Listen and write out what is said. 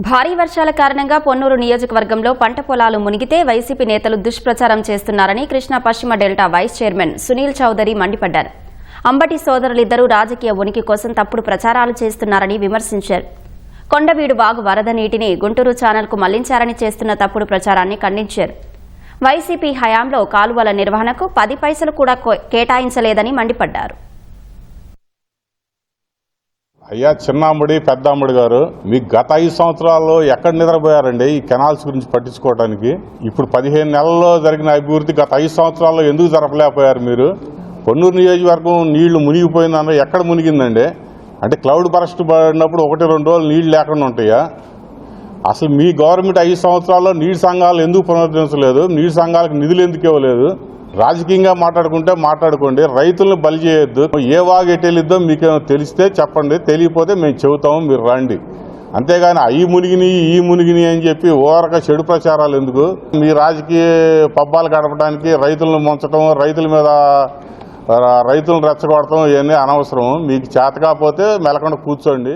భారీ వర్షాల కారణంగా పొన్నూరు నియోజకవర్గంలో పంట పొలాలు మునిగితే వైసీపీ నేతలు దుష్ప్రచారం చేస్తున్నారని కృష్ణా పశ్చిమ delta vice chairman Sunil Chaudhary మండిపడ్డారు. అంబటి సోదరులిద్దరూ రాజకీయ ఉనికి కోసం తప్పుడు ప్రచారాలు చేస్తున్నారని విమర్శించారు. కొండవీడు వాగు వరద నీటిని గుంటూరు ఛానల్కు మళ్ళించారని చేస్తున్న తప్పుడు ప్రచారాన్ని ఖండించారు. వైసీపీ హయాంలో కాలువల నిర్వహణకు పది పైసలు కూడా కేటాయించలేదని మండిపడ్డారు. అయ్యా చిన్నాంబడి పెద్దాంబడి గారు మీకు గత ఐదు సంవత్సరాల్లో ఎక్కడ నిద్రపోయారండి ఈ కెనాల్స్ గురించి పట్టించుకోవడానికి ఇప్పుడు పదిహేను నెలల్లో జరిగిన అభివృద్ధి గత ఐదు సంవత్సరాల్లో ఎందుకు జరపలేకపోయారు మీరు? పొన్నూరు నియోజకవర్గం నీళ్ళు మునిగిపోయిందన్న ఎక్కడ మునిగిందండి? అంటే క్లౌడ్ బరస్ట్ పడినప్పుడు ఒకటి రెండు రోజులు నీళ్ళు లేకుండా ఉంటాయా? అసలు మీ గవర్నమెంట్ ఐదు సంవత్సరాల్లో నీటి సంఘాలు ఎందుకు పునరుద్ధరించలేదు? నీటి సంఘాలకు నిధులు ఎందుకు ఇవ్వలేదు? రాజకీయంగా మాట్లాడుకుంటే మాట్లాడుకోండి రైతులను బలి చేయొద్దు. ఏ వాగు ఎటెళ్ళిద్దో మీకు తెలిస్తే చెప్పండి తెలియకపోతే మేము చెబుతాము మీరు రండి. అంతేగాని అవి మునిగిని ఈ మునిగిని అని చెప్పి ఓరక చెడు ప్రచారాలు ఎందుకు? మీ రాజకీయ పబ్బాలు గడపడానికి రైతులను ముంచడం రైతుల మీద రైతులను రెచ్చగొడటం ఇవన్నీ అనవసరం మీకు చేత కాకపోతే మెలకుండా కూర్చోండి.